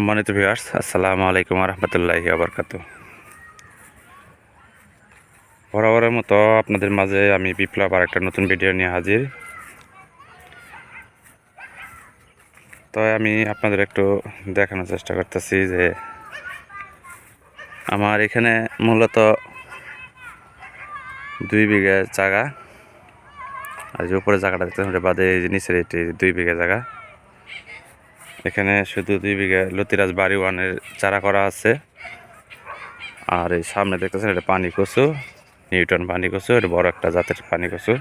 সম্মানিত ভিউয়ার্স আসসালামু আলাইকুম রহমতুল্লাহি আবরকাত বরাবরের মতো আপনাদের মাঝে আমি বিপ্লব আর একটা নতুন ভিডিও নিয়ে হাজির। তো আমি আপনাদের একটু দেখানোর চেষ্টা করতেছি যে আমার এখানে মূলত দুই বিঘা জায়গা। আর যে উপরে জায়গাটা দেখতে বাদে নিচের এটি দুই বিঘা জায়গা। এখানে শুধু দুই বিঘা লতিরাজ বাড়ি ওয়ানের চারা করা আছে। আর এই সামনে দেখতেছেন এটা পানি কচু নিউটন পানি কচু, এটা বড় একটা জাতের পানি কচু।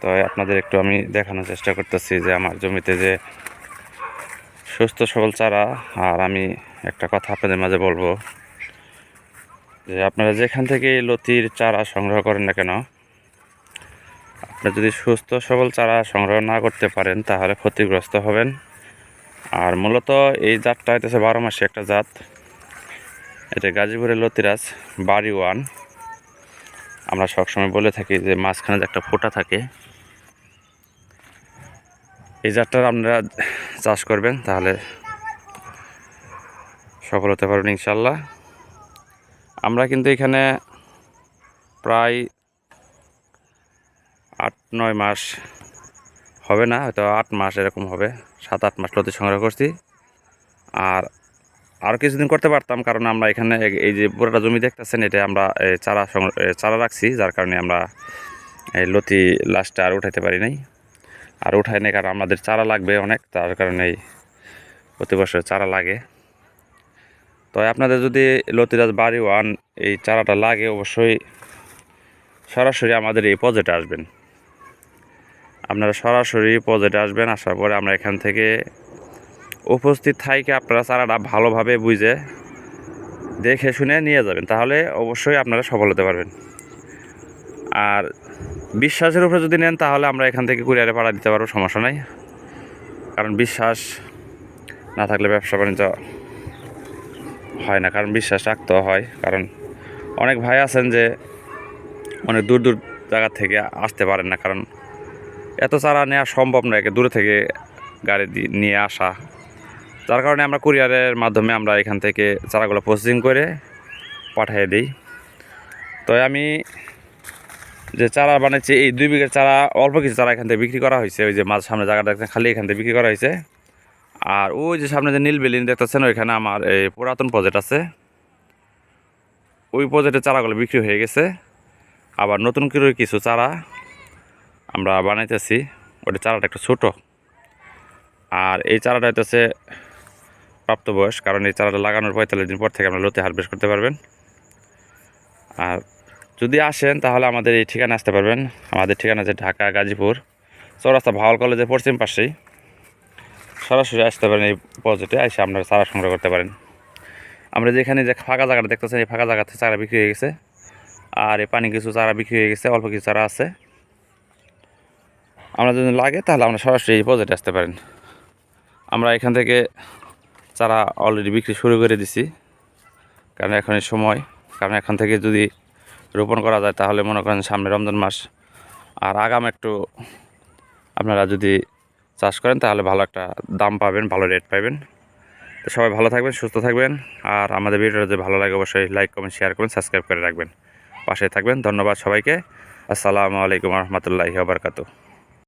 তো আপনাদের একটু আমি দেখানোর চেষ্টা করতেছি যে আমার জমিতে যে সুস্থ সবল চারা, আর আমি একটা কথা আপনাদের মাঝে বলব যে আপনারা যেখান থেকে লতির চারা সংগ্রহ করেন না কেন আপনি যদি সুস্থ সবল চারা সংগ্রহ না করতে পারেন, তাহলে ক্ষতিগ্রস্ত হবেন। আর মূলত এই জাতটা হইতেছে বারো মাসে একটা জাত। এটা গাজীপুরের লতিরাজ, বাড়ি ওয়ান। আমরা সবসময় বলে থাকি যে মাঝখানে যে একটা ফোঁটা থাকে। এই জাতটার আপনারা চাষ করবেন, তাহলে সফল হতে পারবেন ইনশাল্লাহ। আমরা কিন্তু এখানে প্রায় আট, নয় মাস হবে না, হয়তো আট মাস এরকম হবে। সাত, আট মাস লতি সংগ্রহ করছি। আর আরও কিছুদিন করতে পারতাম, কারণ আমরা এখানে এই যে পুরোটা জমি দেখতেছেন, এটা আমরা চারা সংগ্রহ চারা রাখছি, যার কারণে আমরা এই লতি লাস্টটা আর উঠাইতে পারি নাই। আর উঠাই নাই কারণ আমাদের চারা লাগবে অনেক, তার কারণে এই প্রতি বছর চারা লাগে। তো আপনাদের যদি লতিরাজ বাড়ি ওয়ান এই চারাটা লাগে, অবশ্যই সরাসরি আমাদের এই প্রজেক্টে আসবেন। আপনারা সরাসরি প্রজেক্টে আসবেন, আসার পরে আমরা এখান থেকে উপস্থিত থাইকে আপনারা চারাটা ভালোভাবে বুঝে দেখে শুনে নিয়ে যাবেন। তাহলে অবশ্যই আপনারা সফল হতে পারবেন। আর বিশ্বাসের উপরে যদি নেন, তাহলে আমরা এখান থেকে কুরিয়ারে পাড়া দিতে পারব, সমস্যা নাই। কারণ বিশ্বাস না থাকলে ব্যবসা বাণিজ্য হয় না, কারণ বিশ্বাস রাখতে হয়। কারণ অনেক ভাই আছেন যে অনেক দূর দূর জায়গা থেকে আসতে পারেন না, কারণ এত চারা নেওয়া সম্ভব নয় একে দূরে থেকে গাড়ি নিয়ে আসা। যার কারণে আমরা কুরিয়ারের মাধ্যমে আমরা এখান থেকে চারাগুলো প্রসেসিং করে পাঠিয়ে দিই। তো আমি যে চারা বানাচ্ছি এই দুই বিঘের চারা, অল্প কিছু চারা এখান থেকে বিক্রি করা হয়েছে। ওই যে মাঝ সামনে জায়গাটা দেখছেন, খালি এখান থেকে বিক্রি করা হয়েছে। আর ওই যে সামনে যে নীল বিল্ডিং দেখতেছেন, ওইখানে আমার এই পুরাতন প্রজেক্ট আছে। ওই প্রজেক্টের চারাগুলো বিক্রি হয়ে গেছে। আবার নতুন করে কিছু চারা আমরা বানাইতেছি, ওটা চারাটা একটু ছোট। আর এই চারাটা হইতেছে প্রাপ্তবয়স, কারণ এই চারাটা লাগানোর পঁয়তাল্লিশ দিন পর থেকে আমরা লতি হারভেস্ট করতে পারবেন। আর যদি আসেন, তাহলে আমাদের এই ঠিকানা আসতে পারবেন। আমাদের ঠিকানা আছে ঢাকা, গাজীপুর, চৌরাস্তা ভাওয়াল কলেজের পশ্চিম পাশেই। সরাসরি আসতে পারেন এই পজিটে এসে আপনারা চারা সংগ্রহ করতে পারেন। আমরা যেখানে যে ফাঁকা জায়গাটা দেখতেছেন, এই ফাঁকা জায়গাতে চারা বিক্রি হয়ে গেছে। আর এই পানি কিছু চারা বিক্রি হয়ে গেছে, অল্প কিছু চারা আছে। আমরা যদি লাগে, তাহলে আমরা সরাসরি এই পজিটে আসতে পারেন। আমরা এখান থেকে চারা অলরেডি বিক্রি শুরু করে দিছি। কারণ এখন সময়, কারণ এখান থেকে যদি রোপণ করা যায়, তাহলে মনে করেন সামনে রমজান মাস। আর আগাম একটু আপনারা যদি চাষ করেন, তাহলে ভালো একটা দাম পাবেন, ভালো রেট পাবেন। তো সবাই ভালো থাকবেন, সুস্থ থাকবেন। আর আমাদের ভিডিওটা যদি ভালো লাগে, অবশ্যই লাইক কমেন্ট শেয়ার করবেন সাবস্ক্রাইব করে রাখবেন। পাশে থাকবেন। ধন্যবাদ সবাইকে। আসসালামু আলাইকুম রহমতুল্লাহি আবরকাতু